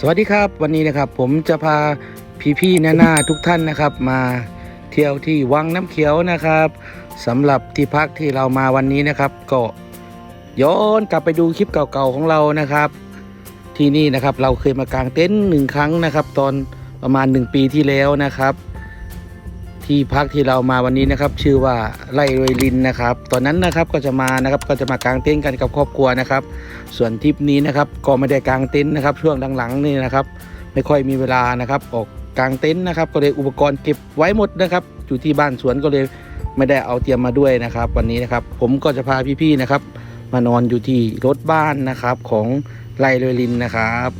สวัสดีครับวันนี้นะครับผมจะพาพี่ๆหน้าๆทุกท่านนะครับ มาเที่ยวที่วังน้ำเขียวนะครับสำหรับที่พักที่เรามาวันนี้นะครับ ก็ย้อนกลับไปดูคลิปเก่าๆของเรานะครับ ที่นี่นะครับเราเคยมากางเต็นท์หนึ่งครั้งนะครับ ตอนประมาณ 1 ปีที่แล้วนะครับ ที่พักที่เรามาวันนี้นะครับ ชื่อว่าไร่รวยลินนะครับ ตอนนั้นนะครับก็จะมานะครับก็จะมากางเต็นท์กันกับครอบครัวนะครับ ส่วนทริปนี้นะครับก็ไม่ได้กางเต็นท์นะครับ ช่วงหลังๆนี่นะครับ ไม่ค่อยมีเวลานะครับ ออกกางเต็นท์นะครับ ก็เลยอุปกรณ์เก็บไว้หมดนะครับ อยู่ที่บ้านสวนก็เลยไม่ได้เอาเตรียมมาด้วยนะครับ วันนี้นะครับ ผมก็จะพาพี่ๆนะครับ มานอนอยู่ที่รถบ้านนะครับของไลเรยลินนะครับ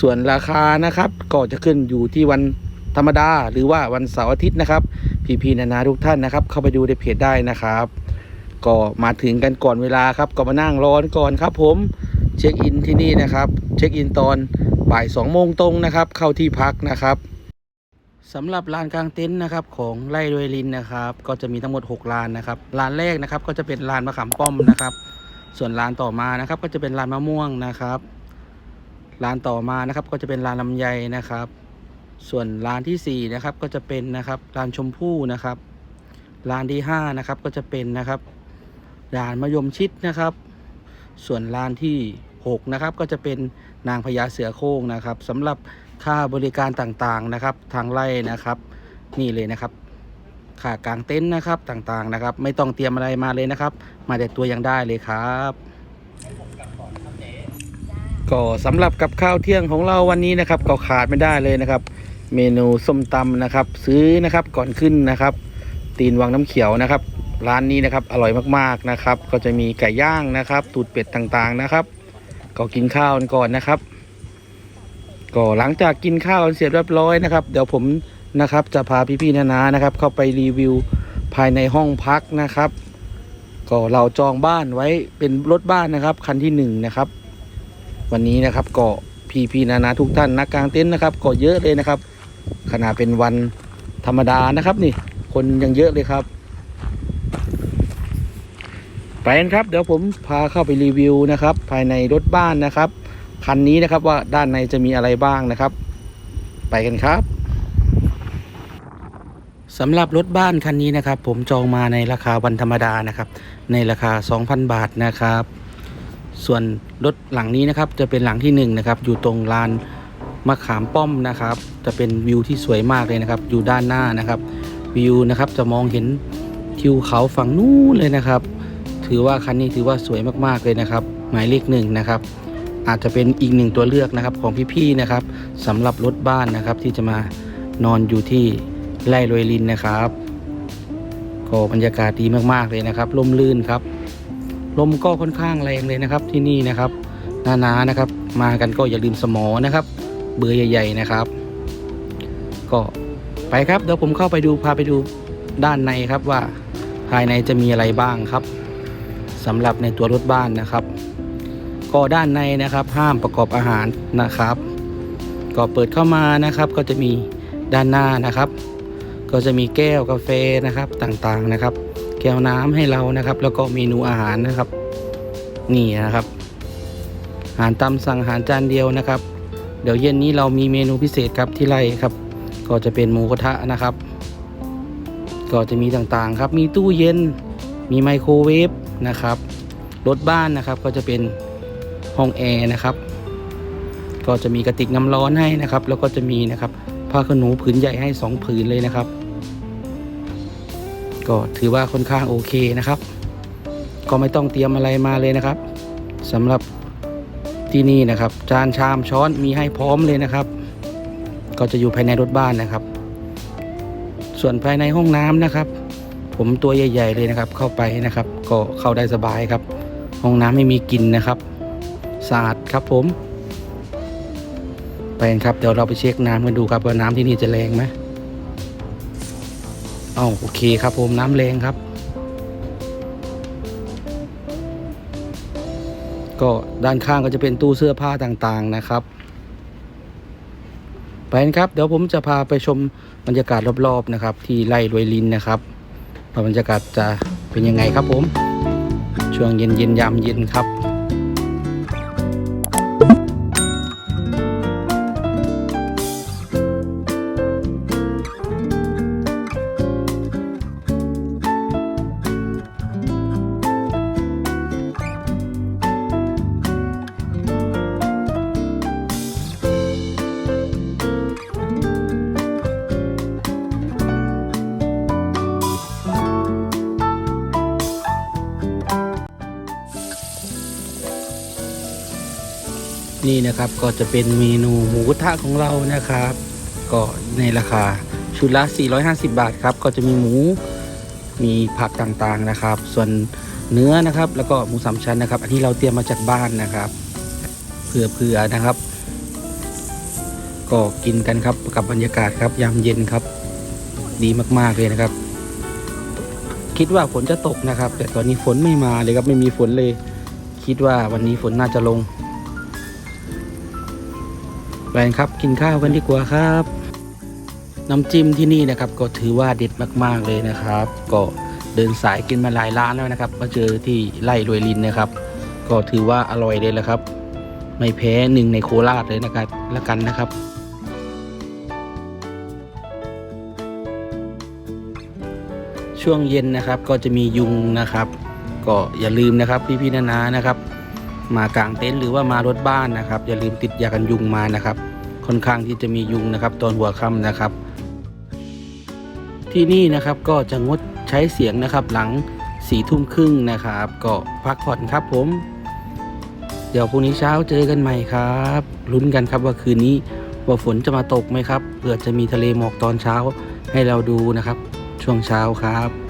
ส่วนราคานะครับก็จะขึ้นอยู่ที่วัน ธรรมดา หรือว่าวันเสาร์อาทิตย์นะครับ พี่ๆนานาทุกท่านนะครับ เข้าไปดูในเพจได้นะครับ ก็มาถึงกันก่อนเวลาครับ ก็มานั่งรอก่อนครับ ผมเช็คอินที่นี่นะครับ เช็คอินตอนบ่ายสองโมงตรงนะครับ เข้าที่พักนะครับสำหรับลานกลางเต็นท์นะครับของไร่รวยลินนะครับ ก็จะมีทั้งหมด 6 ลานนะครับลานแรกนะครับ ก็จะเป็นลานมะขามป้อมนะครับ ส่วนลานต่อมานะครับ ก็จะเป็นลานมะม่วงนะครับลานต่อมานะครับ ก็จะเป็นลานลำไยนะครับ ส่วนลานที่สี่นะครับก็จะเป็นนะครับลานชมพู่นะครับลานที่ห้านะครับก็จะเป็นนะครับลานมะยมชิดนะครับ ส่วนลานที่หกนะครับก็จะเป็นนางพญาเสือโคร่งนะครับสำหรับค่าบริการต่างๆนะครับ ทางไร่นะครับ นี่เลยนะครับค่ากางเต็นท์นะครับต่างๆนะครับ ไม่ต้องเตรียมอะไรมาเลยนะครับ มาแต่ตัวยังได้เลยครับก็สำหรับกับข้าวเที่ยงของเราวันนี้นะครับ ก็ขาดไม่ได้เลยนะครับ เมนูส้มตำนะครับ ซื้อนะครับก่อนขึ้นนะครับ ตีนวังน้ำเขียวนะครับ ร้านนี้นะครับอร่อยมากๆนะครับ ก็จะมีไก่ย่างนะครับ ตูดเป็ดต่างๆนะครับ ก็กินข้าวกันก่อนนะครับ ก็หลังจากกินข้าวเสร็จเรียบร้อยนะครับ เดี๋ยวผมนะครับจะพาพี่ๆนานานะครับ เข้าไปรีวิวภายในห้องพักนะครับ ก็เราจองบ้านไว้เป็นรถบ้านนะครับ คันที่หนึ่งนะครับ วันนี้นะครับก็พี่พี่ๆนานาทุกท่านนักกลางเต็นท์นะครับ ก็เยอะเลยนะครับ ขนาดเป็นวันธรรมดานะครับ นี่ คนยังเยอะเลยครับ ไปกันครับ เดี๋ยวผมพาเข้าไปรีวิวนะครับ ภายในรถบ้านนะครับ คันนี้นะครับว่าด้านในจะมีอะไรบ้างนะครับ ไปกันครับสำหรับรถบ้านคันนี้นะครับ ผมจองมาในราคาวันธรรมดานะครับ ในราคา 2,000 บาทนะครับ ส่วนรถหลังนี้นะครับ จะเป็นหลังที่หนึ่งนะครับอยู่ตรงลาน มะขามป้อมนะครับ จะเป็นวิวที่สวยมากเลยนะครับ อยู่ด้านหน้านะครับ วิวนะครับจะมองเห็นทิวเขาฝั่งนู้นเลยนะครับ ถือว่าคันนี้ถือว่าสวยมากๆเลยนะครับ หมายเลขหนึ่งนะครับอาจจะเป็นอีกหนึ่งตัวเลือกนะครับของพี่ๆนะครับสำหรับรถบ้านนะครับที่จะมานอนอยู่ที่ไร่รวยลินนะครับก็บรรยากาศดีมากๆเลยนะครับลมลื่นครับ ลมก็ค่อนข้างแรงเลยนะครับที่นี่นะครับหนาๆนะครับ มากันก็อย่าลืมสมอนะครับ เบอร์ใหญ่ ๆนะครับ ก็ไปครับเดี๋ยวผมเข้าไปดูพาไปดูด้านในครับว่าภายในจะมีอะไรบ้างครับสำหรับในตัวรถบ้านนะครับ ก็ด้านในนะครับห้ามประกอบอาหารนะครับ ก็เปิดเข้ามานะครับก็จะมีด้านหน้านะครับ ก็จะมีแก้วกาแฟนะครับต่างๆนะครับ แก้วน้ำให้เรานะครับ แล้วก็เมนูอาหารนะครับ นี่นะครับอาหารตามสั่งอาหารจานเดียวนะครับ เดี๋ยวเย็นนี้เรามีเมนูพิเศษครับที่ไร่ครับ ก็จะเป็นหมูกระทะนะครับ ก็จะมีต่างๆครับ มีตู้เย็น มีไมโครเวฟนะครับ รถบ้านนะครับก็จะเป็นห้องแอร์นะครับ ก็จะมีกระติกน้ำร้อนให้นะครับ แล้วก็จะมีนะครับผ้าขนหนูผืนใหญ่ให้สองผืนเลยนะครับ ก็ถือว่าค่อนข้างโอเคนะครับ ก็ไม่ต้องเตรียมอะไรมาเลยนะครับสำหรับ ที่นี่นะครับ จานชามช้อนมีให้พร้อมเลยนะครับ ก็จะอยู่ภายในรถบ้านนะครับ ส่วนภายในห้องน้ำนะครับ ผมตัวใหญ่ ๆ เลยนะครับ เข้าไปนะครับ ก็เข้าได้สบายครับ ห้องน้ำไม่มีกลิ่นนะครับสะอาดครับผมไปครับเดี๋ยวเราไปเช็คน้ำกันดูครับว่าน้ำที่นี่จะแรงไหมอ้าวโอเคครับผมน้ำแรงครับ ก็ด้านข้างก็จะเป็นตู้เสื้อผ้าต่างๆนะครับ ไปนะครับเดี๋ยวผมจะพาไปชมบรรยากาศรอบๆนะครับ ที่ไร่รวยลินนะครับว่าบรรยากาศจะเป็นยังไงครับผม ช่วงเย็นๆยามเย็นครับ นี่นะครับก็จะเป็นเมนูหมูกระทะของเรานะครับ ก็ในราคาชุดละ 450 บาทครับ ก็จะมีหมูมีผักต่างๆนะครับ ส่วนเนื้อนะครับแล้วก็หมูสามชั้นนะครับ อันนี้เราเตรียมมาจากบ้านนะครับเผื่อๆนะครับ ก็กินกันครับกับบรรยากาศครับยามเย็นครับ ดีมากๆเลยนะครับ คิดว่าฝนจะตกนะครับ แต่ตอนนี้ฝนไม่มาเลยครับไม่มีฝนเลย คิดว่าวันนี้ฝนน่าจะลง ฟนครับกินข้าวกันดีกว่าครับ น้ำจิ้มที่นี่นะครับ ก็ถือว่าเด็ดมากๆเลยนะครับ ก็เดินสายกินมาหลายร้านแล้วนะครับ มาเจอที่ไร่รวยลินนะครับ ก็ถือว่าอร่อยเลยแหละครับ ไม่แพ้หนึ่งในโคราชเลยนะครับละกันนะครับช่วงเย็นนะครับก็จะมียุงนะครับ ก็อย่าลืมนะครับพี่ๆนานานะครับ มากางเต็นท์หรือว่ามารถบ้านนะครับ อย่าลืมติดยากันยุงมานะครับ ค่อนข้างที่จะมียุงนะครับ ตอนหัวค่ำนะครับ ที่นี่นะครับก็จะงดใช้เสียงนะครับ หลังสี่ทุ่มครึ่งนะครับ ก็พักผ่อนครับผม เดี๋ยวพรุ่งนี้เช้าเจอกันใหม่ครับลุ้นกันครับว่าคืนนี้ว่าฝนจะมาตกไหมครับเผื่อจะมีทะเลหมอกตอนเช้าให้เราดูนะครับ ช่วงเช้าครับ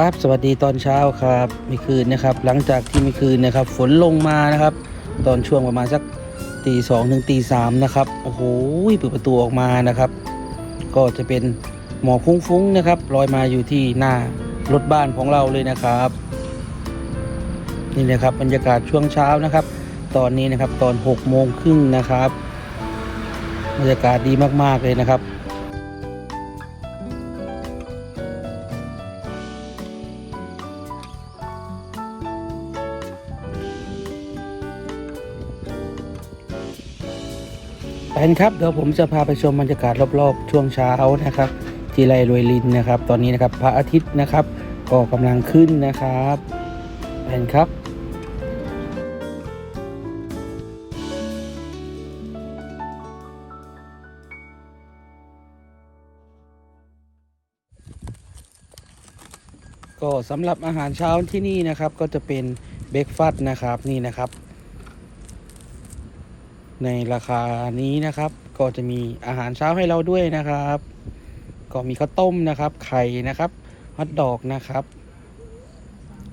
ครับ สวัสดีตอนเช้าครับเมื่อคืนนะครับ หลังจากที่เมื่อคืนนะครับ ฝนลงมานะครับ ตอนช่วงประมาณสักตีสองถึงตีสามนะครับโอ้โหเปิดประตูออกมานะครับ ก็จะเป็นหมอกฟุ้งๆนะครับลอยมาอยู่ที่หน้ารถบ้านของเราเลยนะครับ นี่นะครับบรรยากาศช่วงเช้านะครับ ตอนนี้นะครับตอน6กโมงครึ่งนะครับบรรยากาศดีมากๆเลยนะครับ กันครับเดี๋ยวผมจะพาไปชมบรรยากาศรอบๆ ช่วงเช้านะครับ ที่ไรรวยลินนะครับ ตอนนี้นะครับพระอาทิตย์นะครับ ก็กำลังขึ้นนะครับไปกันครับก็สำหรับอาหารเช้าที่นี่นะครับก็จะเป็นเบรกฟาสต์นะครับนี่นะครับ ในราคานี้นะครับ ก็จะมีอาหารเช้าให้เราด้วยนะครับ ก็มีข้าวต้มนะครับ ไข่นะครับฮอทดอกนะครับ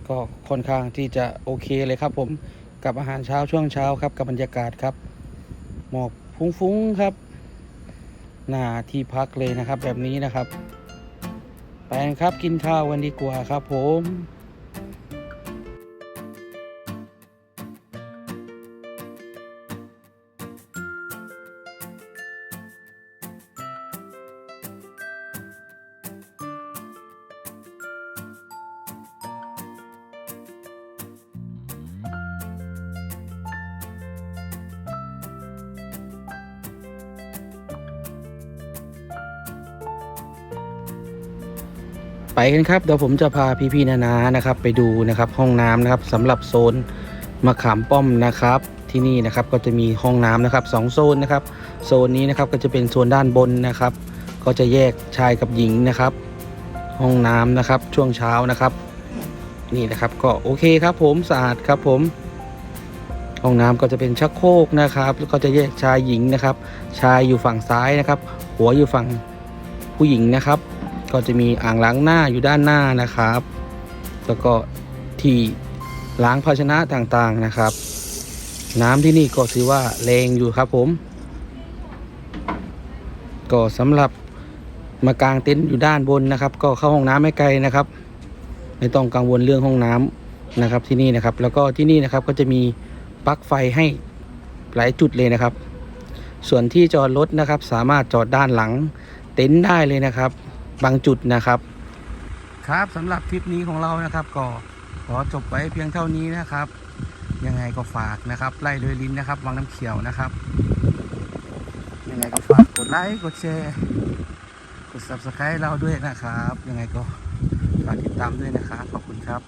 ก็ค่อนข้างที่จะโอเคเลยครับ ผมกับอาหารเช้าช่วงเช้าครับ กับบรรยากาศครับ หมอกฟุ้งๆครับหน้าที่พักเลยนะครับ แบบนี้นะครับไปครับกินข้าวกันดีกว่าครับ ผม ไปกันครับเดี๋ยวผมจะพาพี่ๆนานานะครับ ไปดูนะครับห้องน้ำนะครับสำหรับโซนมะขามป้อมนะครับ ที่นี่นะครับก็จะมีห้องน้ำนะครับสองโซนนะครับ โซนนี้นะครับก็จะเป็นโซนด้านบนนะครับ ก็จะแยกชายกับหญิงนะครับ ห้องน้ำนะครับช่วงเช้านะครับ นี่นะครับก็โอเคครับผมสะอาดครับผม ห้องน้ำก็จะเป็นชักโครกนะครับแล้วก็จะแยกชายหญิงนะครับ ชายอยู่ฝั่งซ้ายนะครับ หัวอยู่ฝั่งผู้หญิงนะครับ ก็จะมีอ่างล้างหน้าอยู่ด้านหน้านะครับ แล้วก็ที่ล้างภาชนะต่างๆนะครับ น้ำที่นี่ก็ถือว่าแรงอยู่ครับผม ก็สำหรับมากางเต็นท์อยู่ด้านบนนะครับ ก็เข้าห้องน้ำไม่ไกลนะครับ ไม่ต้องกังวลเรื่องห้องน้ำนะครับที่นี่นะครับ แล้วก็ที่นี่นะครับก็จะมีปลั๊กไฟให้หลายจุดเลยนะครับ ส่วนที่จอดรถนะครับ สามารถจอดด้านหลังเต็นท์ได้เลยนะครับ บางจุดนะครับ ครับสำหรับทริปนี้ของเรานะครับ ก็ขอจบไว้เพียงเท่านี้นะครับ ยังไงก็ฝากนะครับไล่เลยลิ้นนะครับวังน้ำเขียวนะครับ ยังไงก็ฝากกดไลค์กดแชร์กด subscribe เราด้วยนะครับ ยังไงก็ฝากติดตามด้วยนะครับขอบคุณครับ